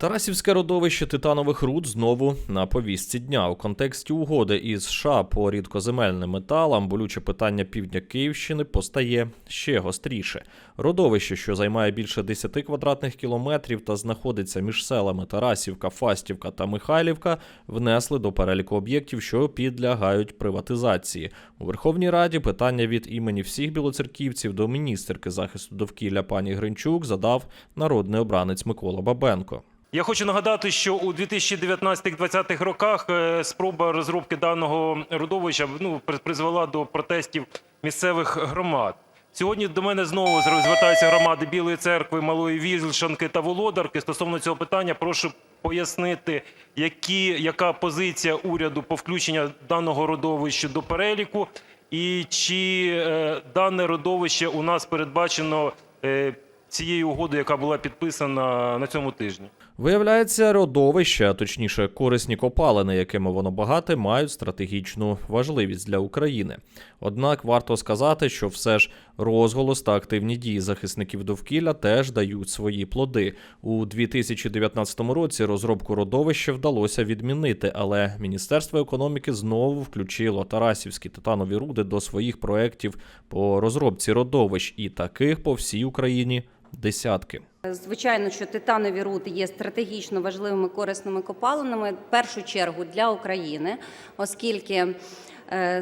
Тарасівське родовище титанових руд знову на повістці дня. У контексті угоди із США по рідкоземельним металам болюче питання півдня Київщини постає ще гостріше. Родовище, що займає більше 10 квадратних кілометрів та знаходиться між селами Тарасівка, Фастівка та Михайлівка, внесли до переліку об'єктів, що підлягають приватизації. У Верховній Раді питання від імені всіх білоцерківців до міністерки захисту довкілля пані Гринчук задав народний обранець Микола Бабенко. Я хочу нагадати, що у 2019-2020 роках е, спроба розробки даного родовища ну, призвела до протестів місцевих громад. Сьогодні до мене знову звертаються громади Білої церкви, Малої Вільшанки та Володарки. Стосовно цього питання, прошу пояснити, які, яка позиція уряду по включенню даного родовища до переліку, і чи е, дане родовище у нас передбачено е, цією угодою, яка була підписана на цьому тижні. Виявляється, родовище, а точніше, корисні копалини, якими воно багате, мають стратегічну важливість для України. Однак варто сказати, що все ж розголос та активні дії захисників довкілля теж дають свої плоди. У 2019 році розробку родовища вдалося відмінити, але Міністерство економіки знову включило Тарасівські титанові руди до своїх проєктів по розробці родовищ, і таких по всій Україні десятки. Звичайно, що титанові руди є стратегічно важливими корисними копалинами в першу чергу для України, оскільки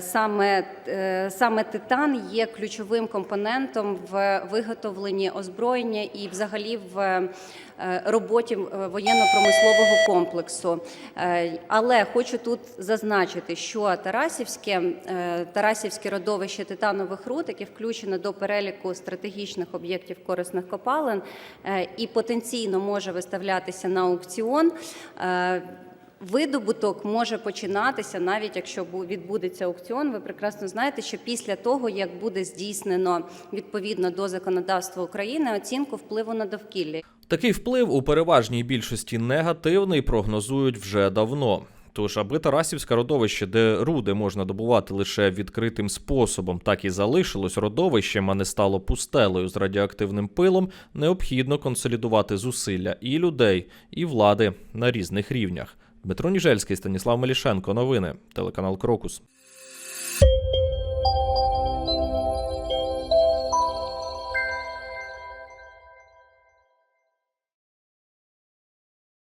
саме, е, саме титан є ключовим компонентом в виготовленні озброєння і, взагалі, в е, роботі е, воєнно-промислового комплексу. Е, Але хочу тут зазначити, що Тарасівське, е, Тарасівське родовище титанових руд, яке включено до переліку стратегічних об'єктів корисних копалин е, і потенційно може виставлятися на аукціон. Видобуток може починатися навіть якщо відбудеться аукціон. Ви прекрасно знаєте, що після того, як буде здійснено відповідно до законодавства України оцінку впливу на довкілля. Такий вплив у переважній більшості негативний прогнозують вже давно. Тож, аби Тарасівське родовище, де руди можна добувати лише відкритим способом, так і залишилось родовищем, а не стало пустелею з радіоактивним пилом, необхідно консолідувати зусилля і людей, і влади на різних рівнях. Дмитро Ніжельський, Станіслав Мелішенко. Новини. Телеканал Крокус.